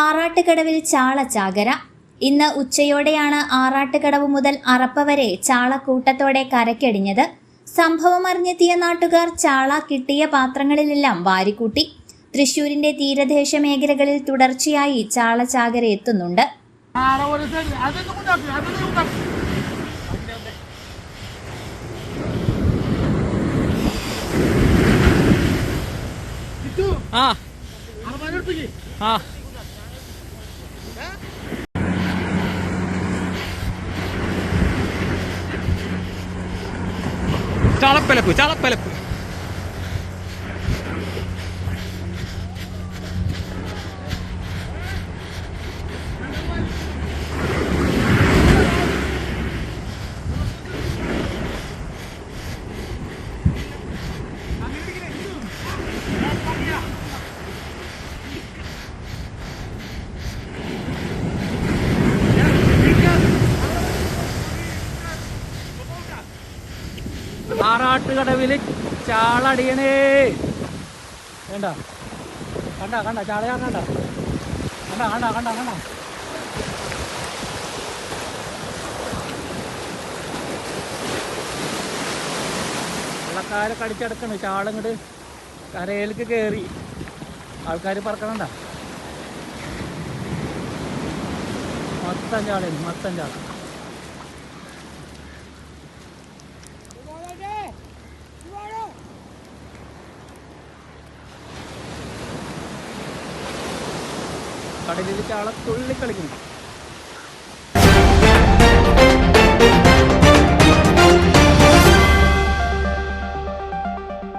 ആറാട്ടുകടവിൽ ചാള ചാകര. ഇന്ന് ഉച്ചയോടെയാണ് ആറാട്ടുകടവ് മുതൽ അറപ്പ വരെ ചാള കൂട്ടത്തോടെ കരക്കടിഞ്ഞത് സംഭവം അറിഞ്ഞെത്തിയ നാട്ടുകാർ ചാള കിട്ടിയ പാത്രങ്ങളിലെല്ലാം വാരിക്കൂട്ടി. തൃശൂരിന്റെ തീരദേശ മേഖലകളിൽ തുടർച്ചയായി ചാള ചാകര എത്തുന്നുണ്ട്. ആടെ ചളപ്പലപ്പ് ചളപ്പലപ്പ്. ആറാട്ടുകടവിൽ ചാളടിയണേ. വേണ്ട. കണ്ട കണ്ട ചാളയാ കണ്ട. കണ്ട കണ്ട കണ്ട കണ്ട. വെള്ളക്കാരെ കടിച്ചടക്കണ്. ചാളങ്ങട് കരയിലേക്ക് കയറി ആൾക്കാർ പറക്കണണ്ട. മൊത്തം ചാളയാണ് കടലിൽ ചാള തുള്ളി കളിക്കുന്നു